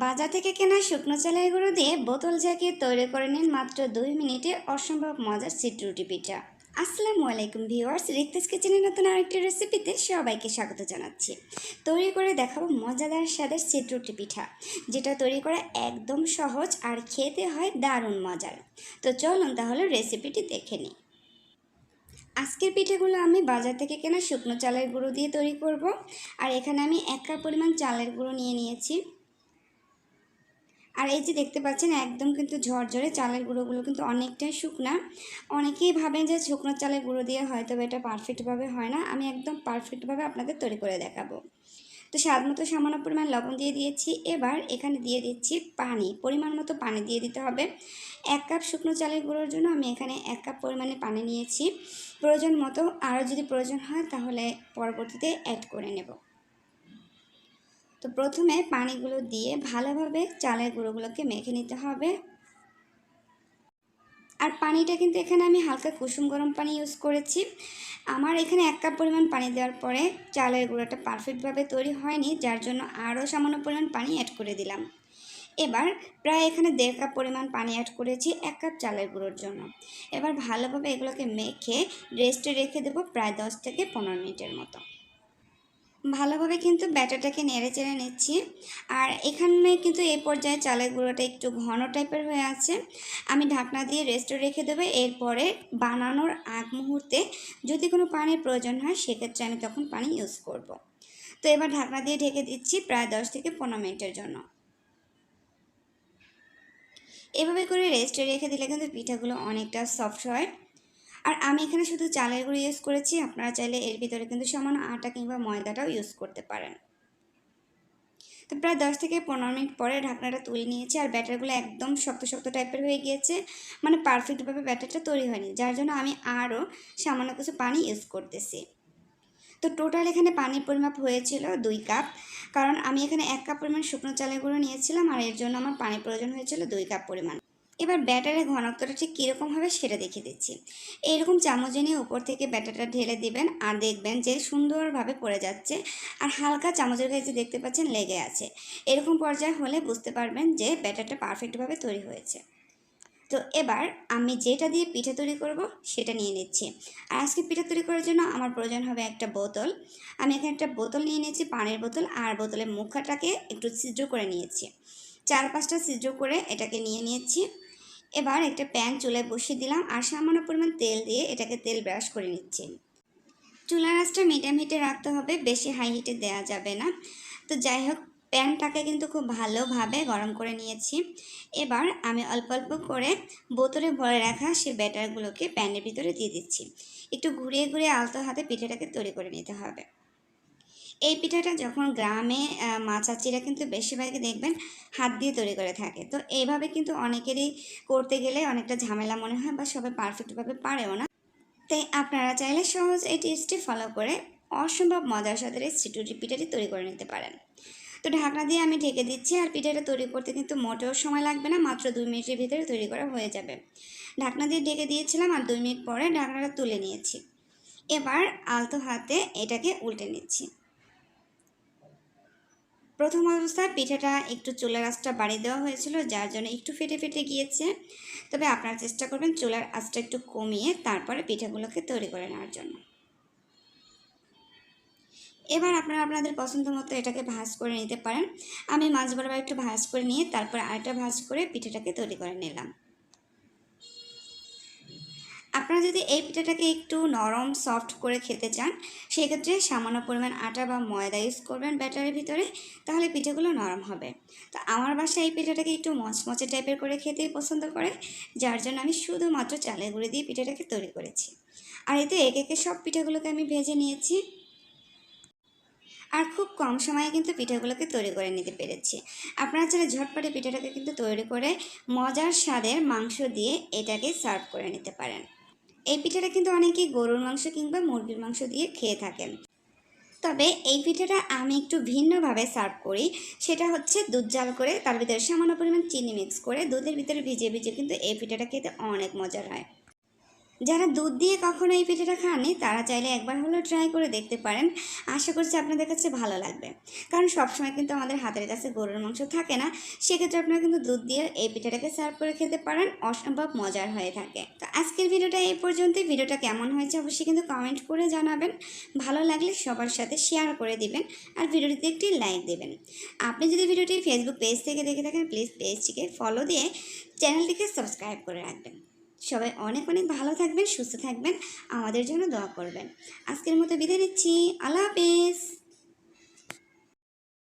বাজার থেকে কেনা শুকনো চালের গুঁড়ো দিয়ে বোতল ঝাঁকিয়ে তৈরি করে নিন মাত্র দুই মিনিটে অসম্ভব মজার রুটি পিঠা। আসসালামু আলাইকুম ভিউয়ার্স, রিক্তাস কিচেনের নতুন আরেকটি রেসিপিতে সবাইকে স্বাগত জানাচ্ছি। তৈরি করে দেখাবো মজাদার স্বাদের রুটি পিঠা, যেটা তৈরি করা একদম সহজ আর খেতে হয় দারুণ মজার। তো চলুন তাহলে রেসিপিটি দেখে নিই। আজকের পিঠেগুলো আমি বাজার থেকে কেনা শুকনো চালের গুঁড়ো দিয়ে তৈরি করব। আর এখানে আমি এক কাপ পরিমাণ চালের গুঁড়ো নিয়ে নিয়েছি। আর এই যে দেখতে পাচ্ছেন, একদম কিন্তু ঝরঝরে চালের গুঁড়োগুলো কিন্তু অনেকটাই শুকনা। অনেকেই ভাবেন যে শুকনো চালের গুঁড়ো দিয়ে হয়তো এটা পারফেক্টভাবে হয় না। আমি একদম পারফেক্টভাবে আপনাদের তৈরি করে দেখাবো। তো স্বাদ মতো সামান্য পরিমাণ লবণ দিয়ে দিয়েছি। এবার এখানে দিয়ে দিচ্ছি পানি। পরিমাণ মতো পানি দিয়ে দিতে হবে। এক কাপ শুকনো চালের গুঁড়োর জন্য আমি এখানে এক কাপ পরিমাণে পানি নিয়েছি। প্রয়োজন মতো আরও যদি প্রয়োজন হয় তাহলে পরবর্তীতে অ্যাড করে নেব। তো প্রথমে পানিগুলো দিয়ে ভালোভাবে চালের গুঁড়োগুলোকে মেখে নিতে হবে। আর পানিটা কিন্তু এখানে আমি হালকা কুসুম গরম পানি ইউজ করেছি। আমার এখানে এক কাপ পরিমাণ পানি দেওয়ার পরে চালের গুঁড়োটা পারফেক্টভাবে তৈরি হয়নি, যার জন্য আরও সামান্য পরিমাণ পানি অ্যাড করে দিলাম। এবার প্রায় এখানে দেড় কাপ পরিমাণ পানি অ্যাড করেছি এক কাপ চালের গুঁড়োর জন্য। এবার ভালোভাবে এগুলোকে মেখে রেস্টে রেখে দেবো প্রায় দশ থেকে পনেরো মিনিটের মতো। ভালোভাবে কিন্তু ব্যাটারটাকে নেড়ে চেড়ে নিচ্ছি। আর এখানে কিন্তু এই পর্যায়ে চালের গুঁড়োটা একটু ঘন টাইপের হয়ে আছে। আমি ঢাকনা দিয়ে রেস্টে রেখে দেবো। এরপরে বানানোর আগ মুহূর্তে যদি কোনো পানির প্রয়োজন হয়, সেক্ষেত্রে আমি তখন পানি ইউজ করব। তো এবার ঢাকনা দিয়ে ঢেকে দিচ্ছি প্রায় দশ থেকে পনেরো মিনিটের জন্য। এভাবে করে রেস্টে রেখে দিলে কিন্তু পিঠাগুলো অনেকটা সফট হয়। আর আমি এখানে শুধু চালের গুঁড়ো ইউজ করেছি, আপনারা চাইলে এর ভিতরে কিন্তু সমান আটা কিংবা ময়দাটাও ইউজ করতে পারেন। তো প্রায় দশ থেকে পনেরো মিনিট পরে ঢাকনাটা তুলে নিয়েছি আর ব্যাটারগুলো একদম শক্ত শক্ত টাইপের হয়ে গিয়েছে মানে পারফেক্টভাবে ব্যাটারটা তৈরি হয়নি, যার জন্য আমি আরও সামান্য কিছু পানি ইউজ করতেছি। তো টোটাল এখানে পানির পরিমাপ হয়েছিল দুই কাপ কারণ আমি এখানে এক কাপ পরিমাণ শুকনো চালের গুঁড়ো নিয়েছিলাম আর এর জন্য আমার পানির প্রয়োজন হয়েছিল দুই কাপ পরিমাণ। এবার ব্যাটারের ঘনত্বটা ঠিক কীরকম হবে সেটা দেখিয়ে দিচ্ছি। এইরকম চামচে নিয়ে উপর থেকে ব্যাটারটা ঢেলে দিবেন আর দেখবেন যে সুন্দরভাবে পড়ে যাচ্ছে আর হালকা চামচের কাছে দেখতে পাচ্ছেন লেগে আছে। এরকম পর্যায়ে হলে বুঝতে পারবেন যে ব্যাটারটা পারফেক্টভাবে তৈরি হয়েছে। তো এবার আমি যেটা দিয়ে পিঠা তৈরি করব সেটা নিয়ে নিচ্ছি। আর আজকে পিঠা তৈরি করার জন্য আমার প্রয়োজন হবে একটা বোতল। আমি এখানে একটা বোতল নিয়ে নিয়েছি, পানির বোতল, আর বোতলের মুখাটাকে একটু ছিদ্র করে নিয়েছি। চার পাঁচটা ছিদ্র করে এটাকে নিয়ে নিয়েছি। এবার একটা প্যান চুলায় বসিয়ে দিলাম আর সামান্য পরিমাণ তেল দিয়ে এটাকে তেল ব্রাশ করে নিচ্ছি। চুলার আঁচটা মিডিয়াম হিটে রাখতে হবে, বেশি হাই হিটে দেওয়া যাবে না। তো যাই হোক, প্যানটাকে কিন্তু খুব ভালোভাবে গরম করে নিয়েছি। এবার আমি অল্প অল্প করে বোতলে ভরে রাখা সে ব্যাটারগুলোকে প্যানের ভিতরে দিয়ে দিচ্ছি। একটু ঘুরিয়ে ঘুরিয়ে আলতো হাতে পিঠেটাকে তৈরি করে নিতে হবে। এই পিঠাটা যখন গ্রামে মা চাচিরা কিন্তু বেশিরভাগই দেখবেন হাত দিয়ে তৈরি করে থাকে। তো এইভাবে কিন্তু অনেকেরই করতে গেলে অনেকটা ঝামেলা মনে হয় বা সবাই পারফেক্টভাবে পারেও না। তাই আপনারা চাইলে সহজ এই টিপসটি ফলো করে অসম্ভব মজার সাথে এই সিটুরি পিঠাটি তৈরি করে নিতে পারেন। তো ঢাকনা দিয়ে আমি ঢেকে দিচ্ছি আর পিঠাটা তৈরি করতে কিন্তু মোটেও সময় লাগবে না, মাত্র দুই মিনিটের ভিতরে তৈরি করা হয়ে যাবে। ঢাকনা দিয়ে ঢেকে দিয়েছিলাম আর দুই মিনিট পরে ঢাকনাটা তুলে নিয়েছি। এবার আলতো হাতে এটাকে উল্টে নিচ্ছি। প্রথম অবস্থায় পিঠাটা একটু চুলার আঁচটা বাড়িয়ে দেওয়া হয়েছিল, যার জন্য একটু ফেটে ফেটে গিয়েছে। তবে আপনারা চেষ্টা করবেন চুলার আঁচটা একটু কমিয়ে তারপরে পিঠাগুলোকে তৈরি করে নেওয়ার জন্য। এবার আপনারা আপনাদের পছন্দ মতো এটাকে ভাজ করে নিতে পারেন। আমি মাছ বরাবর একটু ভাজ করে নিয়ে তারপর আরেকটা ভাজ করে পিঠাটাকে তৈরি করে নিলাম। আপনারা যদি এই পিঠাটাকে একটু নরম সফট করে খেতে চান, সেক্ষেত্রে সামান্য পরিমাণ আটা বা ময়দা ইউজ করবেন ব্যাটারের ভিতরে, তাহলে পিঠাগুলো নরম হবে। তো আমার বাসায় এই পিঠাটাকে একটু মচমচে টাইপের করে খেতেই পছন্দ করে, যার জন্য আমি শুধুমাত্র চালের গুঁড়ি দিয়ে পিঠাটাকে তৈরি করেছি। আর এতে এক একে সব পিঠাগুলোকে আমি ভেজে নিয়েছি। আর খুব কম সময়ে কিন্তু পিঠাগুলোকে তৈরি করে নিতে পেরেছি। আপনারা চাইলে ঝটপটে পিঠাটাকে কিন্তু তৈরি করে মজার স্বাদের মাংস দিয়ে এটাকে সার্ভ করে নিতে পারেন। এই পিঠাটা কিন্তু অনেকেই গরুর মাংস কিংবা মুরগির মাংস দিয়ে খেয়ে থাকেন। তবে এই পিঠাটা আমি একটু ভিন্নভাবে সার্ভ করি। সেটা হচ্ছে দুধ জাল করে, তার ভিতরে সামান্য পরিমাণ চিনি মিক্স করে দুধের ভিতরে ভিজে ভিজে কিন্তু এই পিঠাটা খেতে অনেক মজার হয়। যারা দুধ দিয়ে কখনো এই পিঠাটা খাননি, তারা চাইলে একবার হলেও ট্রাই করে দেখতে পারেন। আশা করছি আপনাদের কাছে ভালো লাগবে। কারণ সবসময় কিন্তু আমাদের হাতের কাছে গরুর মাংস থাকে না, সেক্ষেত্রে আপনারা কিন্তু দুধ দিয়ে এই পিঠাটাকে সার্ভ করে খেতে পারেন, অসম্ভব মজার হয়ে থাকে। তো আজকের ভিডিওটা এই পর্যন্তই। ভিডিওটা কেমন হয়েছে অবশ্যই কিন্তু কমেন্ট করে জানাবেন। ভালো লাগলে সবার সাথে শেয়ার করে দিবেন আর ভিডিওটিতে একটি লাইক দেবেন। আপনি যদি ভিডিওটি ফেসবুক পেজ থেকে দেখে থাকেন প্লিজ পেজটিকে ফলো দিয়ে চ্যানেলটিকে সাবস্ক্রাইব করে রাখবেন। সবাই অনেক অনেক ভালো থাকবেন, সুস্থ থাকবেন। আমাদের জন্য দোয়া করবেন। আজকের মতো বিদায় নিচ্ছি। আল্লাহ হাফেজ।